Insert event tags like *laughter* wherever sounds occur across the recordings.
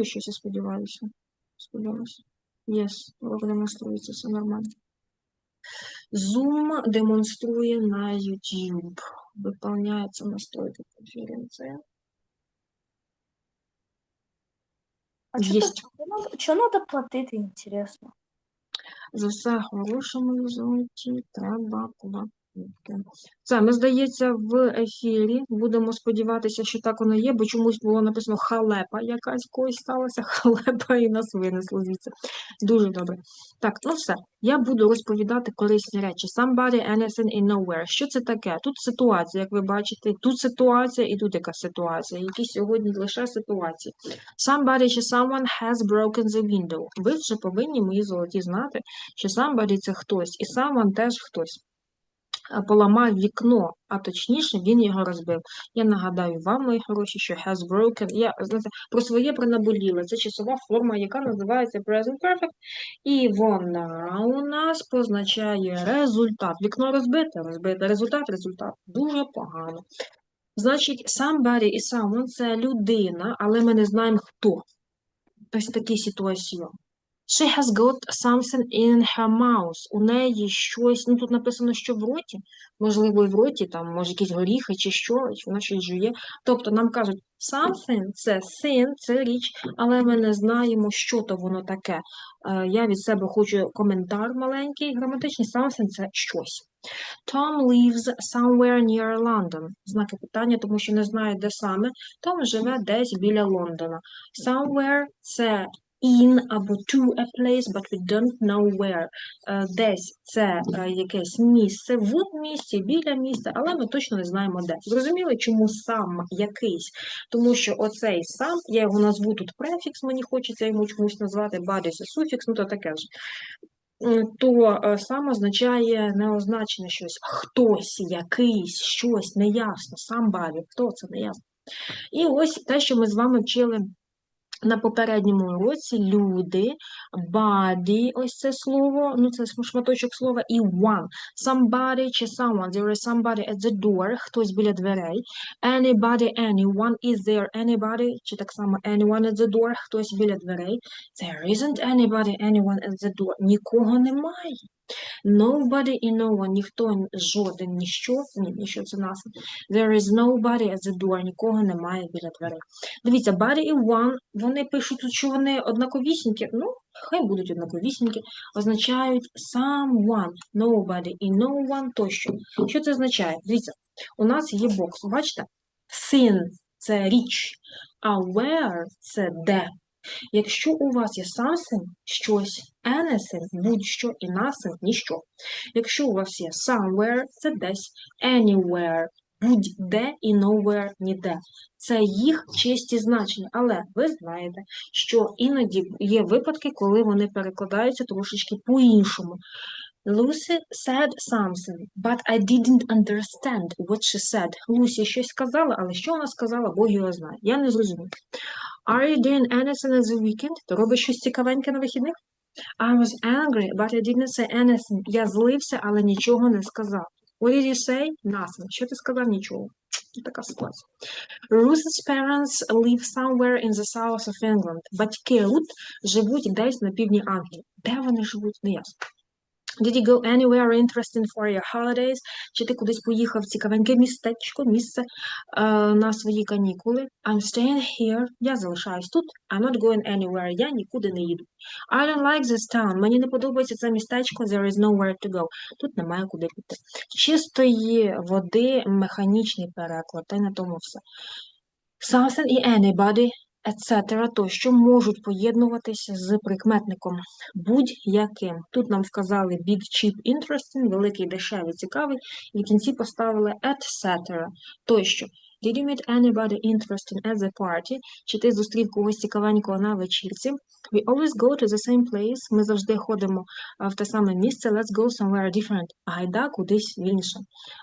щось, я сподіваюся. Сподіваюся. Yes, демонструється, все нормально. Zoom демонструє на YouTube. Выполняется настройка конференции. А Есть. Что надо платить, интересно? За все хороше золоті треба платити. Це, ми, здається, в ефірі. Будемо сподіватися, що так воно є, бо чомусь було написано халепа якась когось сталася, *laughs* халепа і нас винесло звідси. Дуже добре. Так, ну все. Я буду розповідати корисні речі. Somebody, anything and nowhere. Що це таке? Тут ситуація, як ви бачите, тут ситуація і тут яка ситуація, які сьогодні лише ситуації. Somebody чи someone has broken the window. Ви вже повинні, мої золоті, знати, що somebody – це хтось, і someone теж хтось. А, Поламав вікно, а точніше він його розбив. Я нагадаю вам, мої хороші, що has broken. Я знаєте, про своє пронаболіла. Це часова форма, яка називається present perfect. І вона у нас позначає результат. Вікно розбите, розбите. Результат, результат. Дуже погано. Значить, somebody і someone – це людина, але ми не знаємо хто. Ось такі ситуації. She has got something in her mouth. У неї щось, ну тут написано, що в роті, можливо, і в роті, там, може, якісь горіхи чи що, вона щось жує. Тобто нам кажуть, something – це thing, це річ, але ми не знаємо, що то воно таке. Е, Я від себе хочу коментар маленький, граматичний. Something – це щось. Tom lives somewhere near London. Знаки питання, тому що не знаю, де саме. Том живе десь біля Лондона. Somewhere – це in або to a place, but we don't know where. Е, Десь це е, якесь місце, в місті, біля міста, але ми точно не знаємо де. Зрозуміли, чому сам якийсь? Тому що оцей сам, я його назву тут префікс, мені хочеться йому чомусь назвати, body це суфікс, ну то таке ж. То е, сам означає неозначене щось, хтось, якийсь, щось, неясно, сам somebody, хто це, неясно. І ось те, що ми з вами вчили на попередньому уроці люди, body, ось це слово, ну це шматочок слова, і one. Somebody чи someone, there is somebody at the door, хтось біля дверей. Anybody, anyone, is there anybody, чи так само anyone at the door, хтось біля дверей. There isn't anybody, anyone at the door. Нікого немає. Nobody і no one, ніхто, жоден, ніщо, ні, ніщо це нас. There is nobody at the door, нікого немає біля дверей. Дивіться, body і one, вони пишуть що вони однаковісінькі, ну, хай будуть однаковісінькі, означають someone, nobody і no one тощо. Що це означає? Дивіться, у нас є бокс, бачите? Thing – це річ, а where – це де. Якщо у вас є something, щось, anything, будь-що і nothing – ніщо. Якщо у вас є somewhere, це десь, anywhere, будь-де і nowhere – ніде. Це їх чисті значення, але ви знаєте, що іноді є випадки, коли вони перекладаються трошечки по-іншому. Lucy said something, but I didn't understand what she said. Лусі щось сказала, але що вона сказала, Бог його знає. Я не зрозумів. Are you doing anything at the weekend? Ти робиш щось цікавеньке на вихідних? I was angry, but I didn't say anything. Я злився, але нічого не сказав. What did you say? Nothing. Що ти сказав? Нічого. Така ситуація. Ruth's parents live somewhere in the south of England. Батьки Рут живуть десь на півдні Англії. Де вони живуть? Не ясно. Did you go anywhere interesting for your holidays? Чи ти кудись поїхав в цікавеньке містечко, місце е, на свої канікули? I'm staying here. Я залишаюсь тут. I'm not going anywhere. Я нікуди не їду. I don't like this town. Мені не подобається це містечко. There is nowhere to go. Тут немає куди піти. Чистої води, механічний переклад, та й на тому все. Something і anybody, etc. тощо можуть поєднуватися з прикметником будь-яким. Тут нам вказали big, cheap, interesting, великий, дешевий, цікавий, і в кінці поставили etc. тощо. Did you meet anybody interesting at the party? Чи ти зустрів когось цікавенького на вечірці? We always go to the same place. Ми завжди ходимо в те саме місце. Let's go somewhere different. Гайда кудись в інше.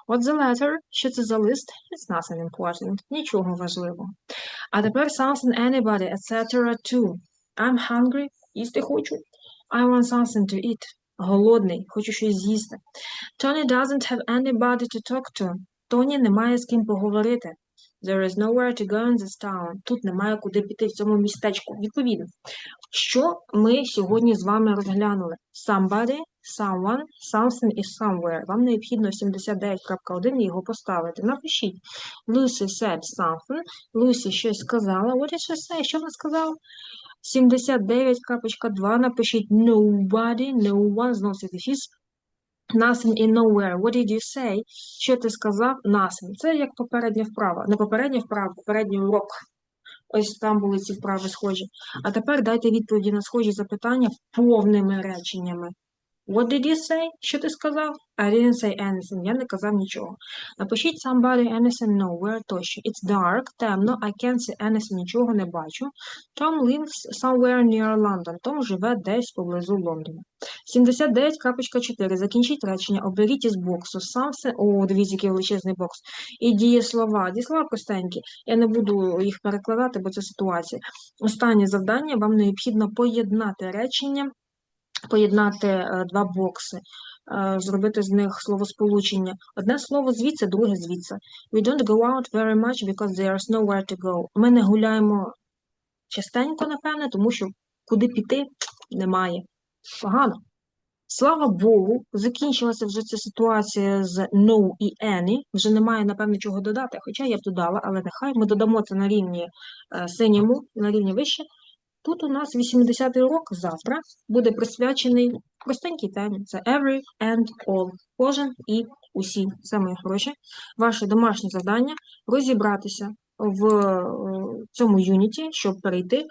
What's the letter? Що це за лист? It's nothing important. Нічого важливого. А тепер something, anybody, etc. too. I'm hungry. Їсти хочу. I want something to eat. Голодний. Хочу щось з'їсти. Tony doesn't have anybody to talk to. Тоні немає з ким поговорити. There is nowhere to go in this town. Тут немає куди піти в цьому містечку. Відповідно, що ми сьогодні з вами розглянули? Somebody, someone, something і somewhere. Вам необхідно в 79.1 його поставити. Напишіть. Lucy said something. Lucy щось сказала. What did she say? Що вона сказала? 79.2 напишіть nobody, no one, знову дефіс. Nothing і nowhere. What did you say? Що ти сказав? Nothing. Це як попередня вправа. Не попередня вправа, попередній урок. Ось там були ці вправи схожі. А тепер дайте відповіді на схожі запитання повними реченнями. What did you say? Що ти сказав? I didn't say anything. Я не казав нічого. Напишіть somebody, anything, nowhere тощо. It's dark, темно, I can't see anything, нічого не бачу. Tom lives somewhere near London. Том живе десь поблизу Лондона. 79.4. Закінчіть речення, оберіть із боксу something, о, дивіться, який величезний бокс, і дієслова. Дієслова простенькі. Я не буду їх перекладати, бо це ситуація. Останнє завдання, вам необхідно поєднати речення, поєднати е, два бокси, е, зробити з них словосполучення. Одне слово звідси, друге звідси. We don't go out very much because there's nowhere to go. Ми не гуляємо частенько, напевне, тому що куди піти немає. Погано. Слава Богу, закінчилася вже ця ситуація з no і any. Вже немає, напевно, чого додати, хоча я б додала, але нехай ми додамо це на рівні е, синьому, на рівні вище. Тут у нас 80-й урок завтра буде присвячений простенькій темі. Це every and all. Кожен і усі. Це моє хороше. Ваше домашнє завдання розібратися в е, цьому юніті, щоб перейти